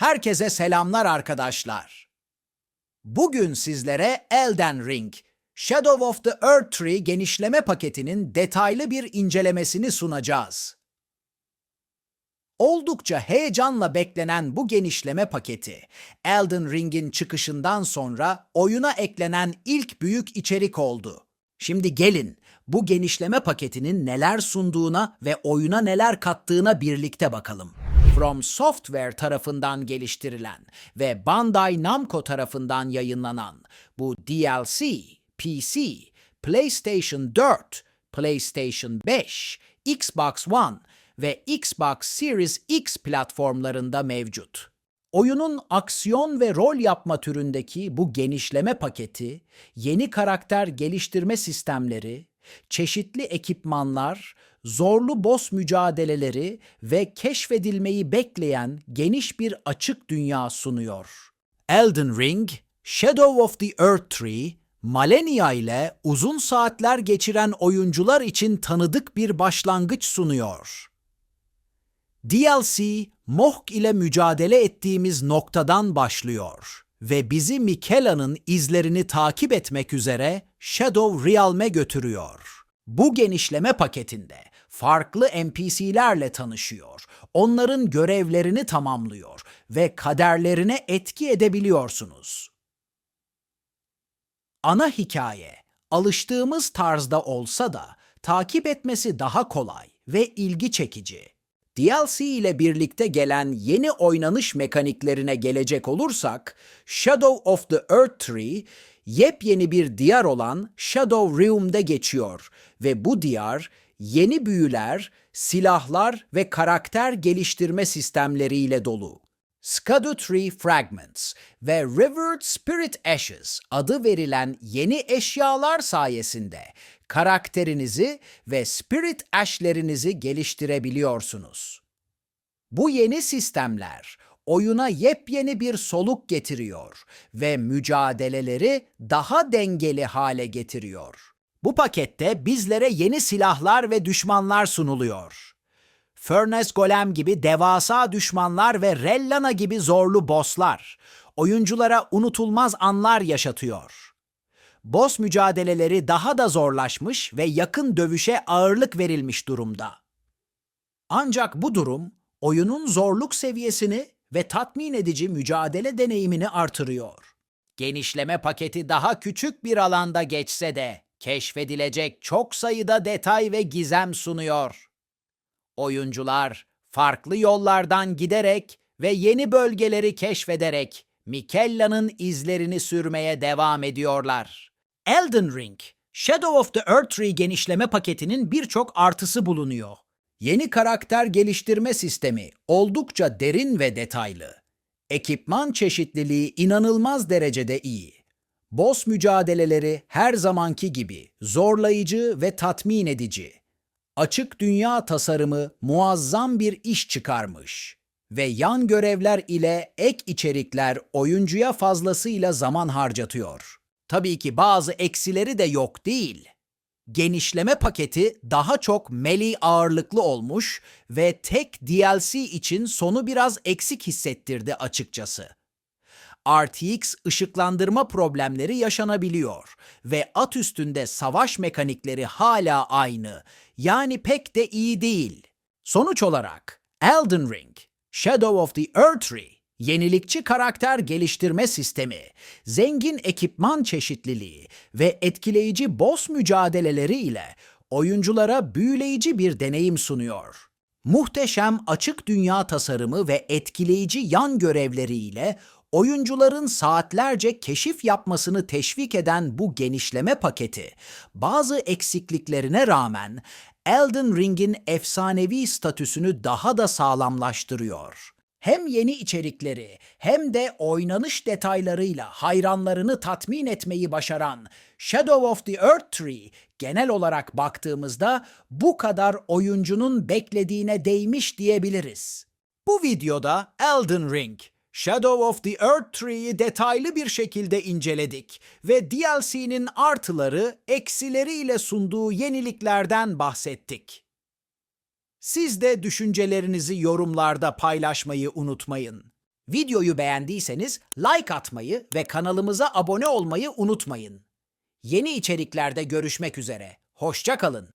Herkese selamlar arkadaşlar. Bugün sizlere Elden Ring, Shadow of the Earth Tree genişleme paketinin detaylı bir incelemesini sunacağız. Oldukça heyecanla beklenen bu genişleme paketi, Elden Ring'in çıkışından sonra oyuna eklenen ilk büyük içerik oldu. Şimdi gelin bu genişleme paketinin neler sunduğuna ve oyuna neler kattığına birlikte bakalım. From Software tarafından geliştirilen ve Bandai Namco tarafından yayınlanan bu DLC, PC, PlayStation 4, PlayStation 5, Xbox One ve Xbox Series X platformlarında mevcut. Oyunun aksiyon ve rol yapma türündeki bu genişleme paketi, yeni karakter geliştirme sistemleri, çeşitli ekipmanlar, zorlu boss mücadeleleri ve keşfedilmeyi bekleyen geniş bir açık dünya sunuyor. Elden Ring, Shadow of the Earth Tree, Malenia ile uzun saatler geçiren oyuncular için tanıdık bir başlangıç sunuyor. DLC, Mohg ile mücadele ettiğimiz noktadan başlıyor ve bizi Mikela'nın izlerini takip etmek üzere Shadow Realm'e götürüyor. Bu genişleme paketinde farklı NPC'lerle tanışıyor, onların görevlerini tamamlıyor ve kaderlerine etki edebiliyorsunuz. Ana hikaye alıştığımız tarzda olsa da takip etmesi daha kolay ve ilgi çekici. DLC ile birlikte gelen yeni oynanış mekaniklerine gelecek olursak, Shadow of the Earth Tree yepyeni bir diyar olan Shadow Realm'de geçiyor ve bu diyar yeni büyüler, silahlar ve karakter geliştirme sistemleriyle dolu. Skadu Tree Fragments ve Rivered Spirit Ashes adı verilen eşyalar eşyalar sayesinde karakterinizi ve Spirit Ash'lerinizi geliştirebiliyorsunuz. Bu yeni sistemler oyuna yepyeni bir soluk getiriyor ve mücadeleleri daha dengeli hale getiriyor. Bu pakette bizlere yeni silahlar ve düşmanlar sunuluyor. Furnace Golem gibi devasa düşmanlar ve Rellana gibi zorlu bosslar oyunculara unutulmaz anlar yaşatıyor. Boss mücadeleleri daha da zorlaşmış ve yakın dövüşe ağırlık verilmiş durumda. Ancak bu durum oyunun zorluk seviyesini ve tatmin edici mücadele deneyimini artırıyor. Genişleme paketi daha küçük bir alanda geçse de keşfedilecek çok sayıda detay ve gizem sunuyor. Oyuncular farklı yollardan giderek ve yeni bölgeleri keşfederek Mikella'nın izlerini sürmeye devam ediyorlar. Elden Ring, Shadow of the Earth genişleme paketinin birçok artısı bulunuyor. Yeni karakter geliştirme sistemi oldukça derin ve detaylı. Ekipman çeşitliliği inanılmaz derecede iyi. Boss mücadeleleri her zamanki gibi zorlayıcı ve tatmin edici. Açık dünya tasarımı muazzam bir iş çıkarmış ve yan görevler ile ek içerikler oyuncuya fazlasıyla zaman harcatıyor. Tabii ki bazı eksileri de yok değil. Genişleme paketi daha çok melee ağırlıklı olmuş ve tek DLC için sonu biraz eksik hissettirdi açıkçası. RTX ışıklandırma problemleri yaşanabiliyor ve at üstünde savaş mekanikleri hala aynı. Yani pek de iyi değil. Sonuç olarak Elden Ring, Shadow of the Earth Tree, yenilikçi karakter geliştirme sistemi, zengin ekipman çeşitliliği ve etkileyici boss mücadeleleri ile oyunculara büyüleyici bir deneyim sunuyor. Muhteşem açık dünya tasarımı ve etkileyici yan görevleriyle oyuncuların saatlerce keşif yapmasını teşvik eden bu genişleme paketi, bazı eksikliklerine rağmen Elden Ring'in efsanevi statüsünü daha da sağlamlaştırıyor. Hem yeni içerikleri hem de oynanış detaylarıyla hayranlarını tatmin etmeyi başaran Shadow of the Earth Tree genel olarak baktığımızda bu kadar oyuncunun beklediğine değmiş diyebiliriz. Bu videoda Elden Ring, Shadow of the Earth Tree'yi detaylı bir şekilde inceledik ve DLC'nin artıları, eksileriyle sunduğu yeniliklerden bahsettik. Siz de düşüncelerinizi yorumlarda paylaşmayı unutmayın. Videoyu beğendiyseniz like atmayı ve kanalımıza abone olmayı unutmayın. Yeni içeriklerde görüşmek üzere. Hoşça kalın.